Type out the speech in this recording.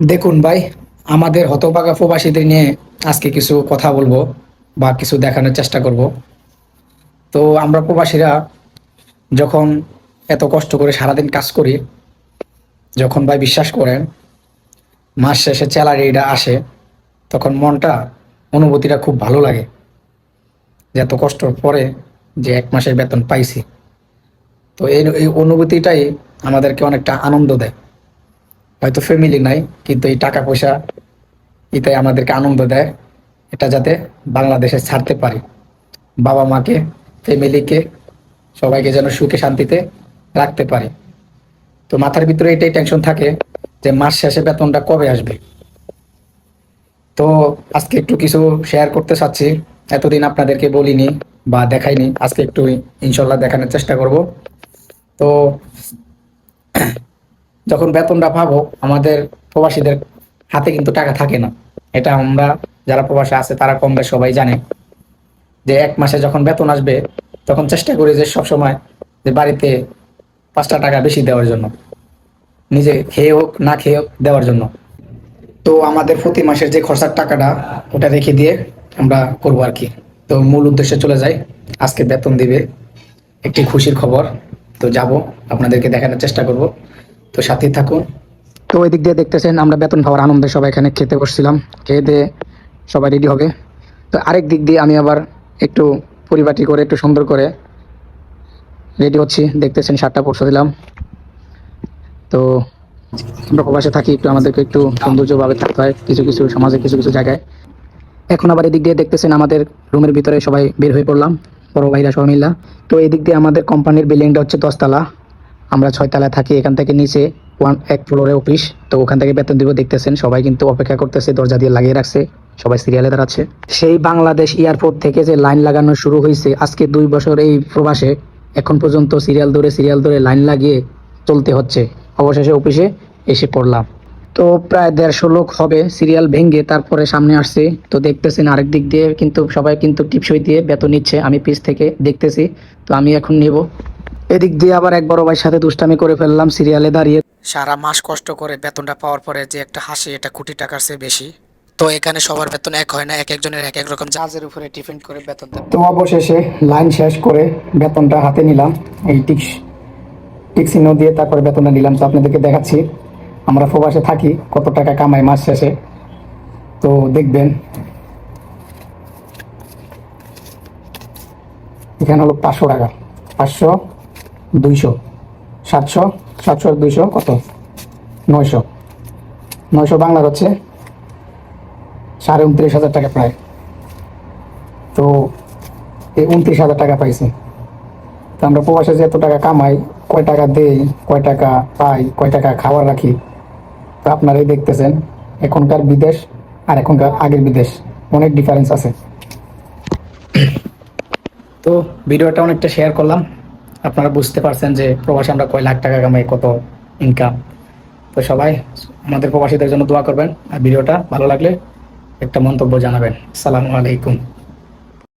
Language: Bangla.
দেখুন ভাই, আমাদের হতভাগা প্রবাসীদের নিয়ে আজকে কিছু কথা বলব বা কিছু দেখানোর চেষ্টা করব। তো আমরা প্রবাসীরা যখন এত কষ্ট করে সারাদিন কাজ করি, যখন ভাই বিশ্বাস করেন, মাস শেষে স্যালারিটা আসে, তখন মনটা, অনুভূতিটা খুব ভালো লাগে। যে এত কষ্টর পরে যে এক মাসের বেতন পাইছি। তো এই অনুভূতিটাই আমাদেরকে অনেকটা আনন্দ দেয়। হয়তো ফ্যামিলি নাই, কিন্তু এই টাকা পয়সা এটাই আমাদেরকে আনন্দ দেয়। এটা যাতে বাংলাদেশে ছাড়তে পারি। বাবা মাকে ফ্যামিলিকে সবাইকে যেন সুখে শান্তিতে রাখতে পারি। তো মাথার ভিতরে এটাই টেনশন থাকে যে মাস শেষে বেতনটা কবে আসবে। তো আজকে একটু কিছু শেয়ার করতে চাচ্ছি। এতদিন আপনাদেরকে বলিনি বা দেখাইনি। আজকে একটু ইনশাল্লাহ দেখানোর চেষ্টা করব। তো যখন বেতনটা পাবো, আমাদের প্রবাসীদের হাতে কিন্তু টাকা থাকে না। এটা আমরা যারা প্রবাসে আছে, তারা কম বেশ সবাই জানে। যে এক মাসে যখন বেতন আসবে, তখন চেষ্টা করি যে সবসময় যে বাড়িতে পাঁচটা টাকা বেশি দেওয়ার জন্য। নিজে খেয়ে হোক, না খেয়ে হোক, দেওয়ার জন্য। তো আমাদের প্রতি মাসের যে খরচার টাকাটা, ওটা রেখে দিয়ে আমরা করব আর কি। তো মূল উদ্দেশ্যে চলে যাই। আজকে বেতন দিবে একটি খুশির খবর। তো যাব, আপনাদেরকে দেখানোর চেষ্টা করব। তো সাথেই থাকুন। তো ওই দিক দিয়ে দেখতেছেন, আমরা বেতন পাওয়ার আনন্দে সবাই এখানে খেতে বসছিলাম। খেয়ে দিয়ে সবাই রেডি হবে। তো আরেক দিক দিয়ে আমি আবার একটু পরিপাটি করে, একটু সুন্দর করে রেডি হচ্ছি। দেখতেছেন শার্টটা পরশু দিলাম। তো আমরা প্রবাসে থাকি, একটু আমাদেরকে একটু সৌন্দর্যভাবে থাকতে হয়, কিছু কিছু সমাজে, কিছু কিছু জায়গায়। এখন আবার এদিক দিয়ে দেখতেছেন, আমাদের রুমের ভিতরে সবাই বের হয়ে পড়লাম। বড় ভাইরা সবাই মিল্লা তো এদিক দিয়ে আমাদের কোম্পানির বিল্ডিংটা হচ্ছে দশতলা। আমরা ছয়তলায় থাকি, এখান থেকে নিচে ওয়ান এক ফ্লোরে অফিস তো ওখান থেকে বেতন দিব দেখতেছেন, সবাই কিন্তু অপেক্ষা করতেছে, দরজা দিয়ে লাগিয়ে রাখছে, সবাই সিরিয়ালে দাঁড়াচ্ছে। সেই বাংলাদেশ এয়ারপোর্ট থেকে যে লাইন লাগানো শুরু হয়েছে, আজকে দুই বছর এই প্রবাসে, এখন পর্যন্ত সিরিয়াল ধরে সিরিয়াল ধরে লাইন লাগিয়ে চলতে হচ্ছে। অবশেষে অফিসে এসে পড়লাম। তো প্রায় দেড়শো লোক হবে সিরিয়াল ভেঙে তারপরে সামনে আসছে, তো দেখতেছেন আরেক দিক দিয়ে কিন্তু সবাই কিন্তু টিপসই দিয়ে বেতন নিচ্ছে, আমি পিস থেকে দেখতেছি, তো আমি এখন নেব। এদিক দিয়ে আবার এক বড় ভাইয়ের সাথে দুষ্টামি করে ফেললাম সিরিয়ালে দাঁড়িয়ে। সারা মাস কষ্ট করে বেতনটা পাওয়ার পরে যে একটা হাসি এটা কোটি টাকার চেয়ে বেশি। তো এখানে সবার বেতন এক হয় না এক একজনের এক এক রকম জাজের উপরে ডিপেন্ড করে বেতন দেয়। তো অবশেষে লাইন শেষ করে বেতনটা হাতে নিলাম এই টিক্স টিক চিহ্ন দিয়ে তারপরে বেতনটা নিলাম। তো আপনাদেরকে দেখাচ্ছি আমরা প্রবাসে থাকি কত টাকা কামাই মাস শেষে। তো দেখবেন এখানে হলো পাঁচশো টাকা। পাঁচশো দুইশো। সাতশো সাতশো দুইশো কত? নয়শো। নয়শো বাংলার হচ্ছে সাড়ে উনত্রিশ হাজার টাকা প্রায়। তো এই উনত্রিশ হাজার টাকা পাইছি। তো আমরা প্রবাসে যে এত টাকা কামাই, কয় টাকা দেই, কয় টাকা পাই, কয় টাকা খাবার রাখি, তো আপনারাই দেখতেছেন, এখনকার বিদেশ আর এখনকার আগের বিদেশ। অনেক ডিফারেন্স আছে। তো ভিডিওটা অনেকটা শেয়ার করলাম। আপনারা বুঝতে পারছেন যে প্রবাসে আমরা কয় লাখ টাকা কামাই, কত ইনকাম তো সবাই আমাদের প্রবাসীদের জন্য দোয়া করবেন। আর ভিডিওটা ভালো লাগলে একটা মন্তব্য জানাবেন। আসসালামু আলাইকুম।